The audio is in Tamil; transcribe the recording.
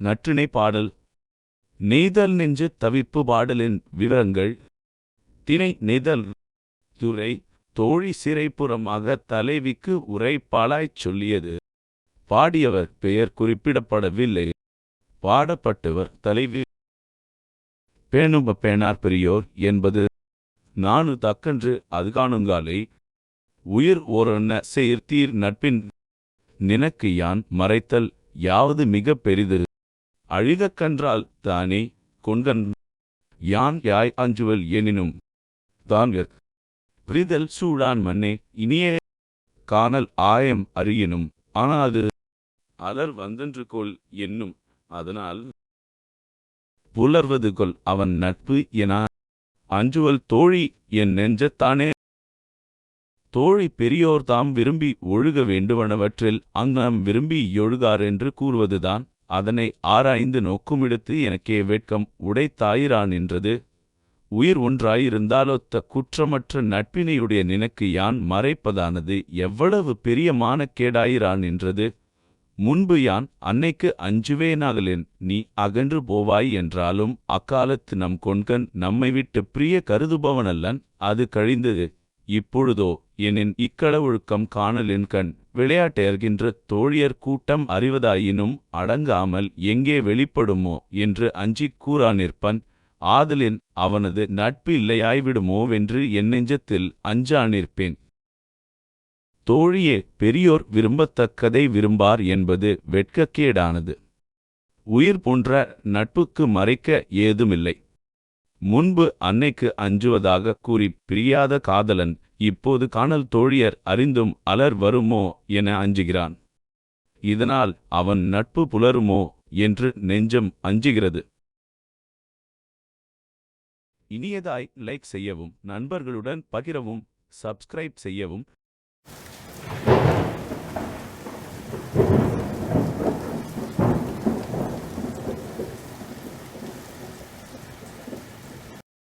நற்றிணை பாடல். நெய்தல் நெஞ்சு தவிப்பு பாடலின் விவரங்கள். திணை நெய்தல் துறை தோழி சிறைப்புறமாக தலைவிக்கு உரை சொல்லியது. பாடியவர் பெயர் குறிப்பிடப்படவில்லை. பாடப்பட்டவர் தலைவி. பேணும்ப பேணார் பெரியோர் என்பது நானு தக்கன்று அது காணுங்காலை. உயிர் ஓரன்ன செயற்தீர் நட்பின் நினக்கு யான் மறைத்தல் யாவது மிக பெரிது. அழிகக் கன்றால் தானே கொண்கன் யான் யாய் அஞ்சுவல் எனினும் தாங்கற் பிரிதல் சூழான் மன்னே இனியே காணல் ஆயம் அறியினும் ஆனாது அலர் வந்தன்று கொள் என்னும் அதனால் புலர்வது கொள் அவன் நட்பு என அஞ்சுவல் தோழி என் நெஞ்சத்தானே தோழி பெரியோர் தாம் விரும்பி ஒழுக வேண்டுவனவற்றில் அங்னம் விரும்பி ஒழுகாரென்று கூறுவதுதான் அதனை ஆராய்ந்து நோக்குமிடத்து எனக்கே வெட்கம் உடைத்தாயிரான் நின்றது. உயிர் ஒன்றாயிருந்தாலொத்த குற்றமற்ற நட்பினையுடைய நினக்கு யான் மறைப்பதானது? எவ்வளவு பெரியமான மானக்கேடாயிரான் நின்றது. முன்பு யான் அன்னைக்கு அஞ்சுவேனாகலேன் நீ அகன்று போவாய் என்றாலும் அக்காலத்து நம் கொண்கன் நம்மை விட்டு பிரிய கருதுபவனல்லன் அது கழிந்தது. இப்பொழுதோ எனின் இக்கடவுழுக்கம் காணலின் கண் தோழியர் கூட்டம் அறிவதாயினும் அடங்காமல் எங்கே வெளிப்படுமோ என்று அஞ்சிக் கூறானிற்பன் ஆதலின் அவனது நட்பு இல்லையாய்விடுமோவென்று என் நெஞ்சத்தில் அஞ்சானிருப்பேன் தோழியே பெரியோர் விரும்பத்தக்கதை விரும்பார் என்பது வெட்கக்கேடானது. உயிர் போன்ற நட்புக்கு மறைக்க ஏதுமில்லை. முன்பு அன்னைக்கு அஞ்சுவதாக கூறி பிரியாத காதலன் இப்போது காணல் தோழியர் அறிந்தும் அலர் வருமோ என அஞ்சுகிறான். இதனால் அவன் நட்பு புலருமோ என்று நெஞ்சம் அஞ்சுகிறது. இனியதாய் லைக் செய்யவும் நண்பர்களுடன் பகிரவும் சப்ஸ்கிரைப் செய்யவும்.